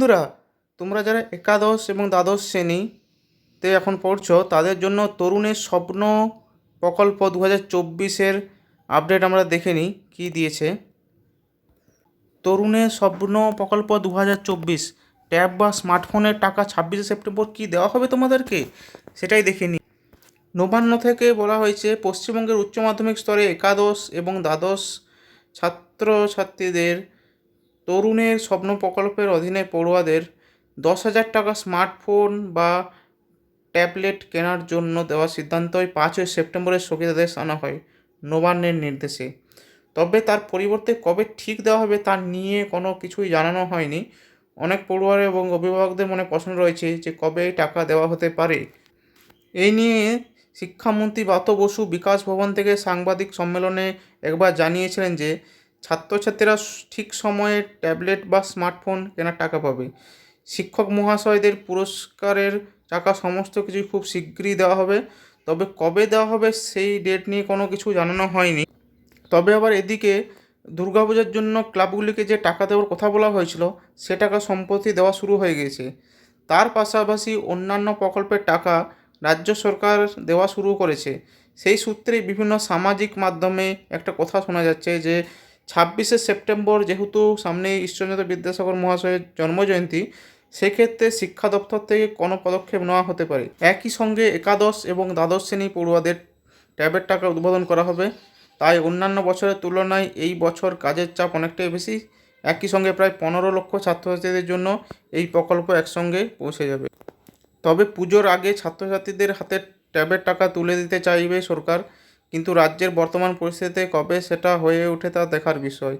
বন্ধুরা, তোমরা যারা একাদশ এবং দ্বাদশ শ্রেণীতে এখন পড়ছো, তাদের জন্য তরুণের স্বপ্ন প্রকল্প দু হাজার চব্বিশের আপডেট আমরা দেখে নিই কী দিয়েছে। তরুণের স্বপ্ন প্রকল্প দু হাজার চব্বিশ, ট্যাব বা স্মার্টফোনের টাকা ছাব্বিশে সেপ্টেম্বর কি দেওয়া হবে তোমাদেরকে, সেটাই দেখে নিই। নবান্ন থেকে বলা হয়েছে, পশ্চিমবঙ্গের উচ্চ মাধ্যমিক স্তরে একাদশ এবং দ্বাদশ ছাত্রছাত্রীদের তরুণের স্বপ্ন প্রকল্পের অধীনে পড়ুয়াদের দশ হাজার টাকা স্মার্টফোন বা ট্যাবলেট কেনার জন্য দেওয়ার সিদ্ধান্তই পাঁচই সেপ্টেম্বরের স্থগিতাদেশ আনা হয় নবান্নের নির্দেশে। তবে তার পরিবর্তে কবে ঠিক দেওয়া হবে তা নিয়ে কোনো কিছুই জানানো হয়নি। অনেক পড়ুয়ার এবং অভিভাবকদের মনে প্রশ্ন রয়েছে যে কবে এই টাকা দেওয়া হতে পারে। এই নিয়ে শিক্ষামন্ত্রী বাত বসু বিকাশ ভবন থেকে সাংবাদিক সম্মেলনে একবার জানিয়েছিলেন যে ছাত্রছাত্রীরা ঠিক সময়ে ট্যাবলেট বা স্মার্টফোন কেনার টাকা পাবে। শিক্ষক মহাশয়দের পুরস্কারের টাকা সমস্ত কিছুই খুব শীঘ্রই দেওয়া হবে। তবে কবে দেওয়া হবে সেই ডেট নিয়ে কোনো কিছু জানানো হয়নি। তবে আবার এদিকে দুর্গাপূজার জন্য ক্লাবগুলিকে যে টাকা দেওয়ার কথা বলা হয়েছিল, সে টাকা সম্প্রতি দেওয়া শুরু হয়ে গিয়েছে তার পাশাপাশি অন্যান্য প্রকল্পের টাকা রাজ্য সরকার দেওয়া শুরু করেছে। সেই সূত্রে বিভিন্ন সামাজিক মাধ্যমে একটা কথা শোনা যাচ্ছে যে ছাব্বিশে সেপ্টেম্বর যেহেতু সামনে ঈশ্বরচন্দ্র বিদ্যাসাগর মহাশয়ের জন্মজয়ন্তী, সেক্ষেত্রে শিক্ষা দপ্তর থেকে কোনো পদক্ষেপ নেওয়া হতে পারে। একই সঙ্গে একাদশ এবং দ্বাদশ শ্রেণি পড়ুয়াদের ট্যাবের টাকা উদ্বোধন করা হবে। তাই অন্যান্য বছরের তুলনায় এই বছর কাজের চাপ অনেকটাই বেশি। একই সঙ্গে প্রায় পনেরো লক্ষ ছাত্রছাত্রীদের জন্য এই প্রকল্প একসঙ্গে পৌঁছে যাবে। তবে পুজোর আগে ছাত্রছাত্রীদের হাতে ট্যাবের টাকা তুলে দিতে চাইবে সরকার। কিন্তু রাজ্যের বর্তমান পরিস্থিতিতে কবে সেটা হয়ে ওঠে তা দেখার বিষয়।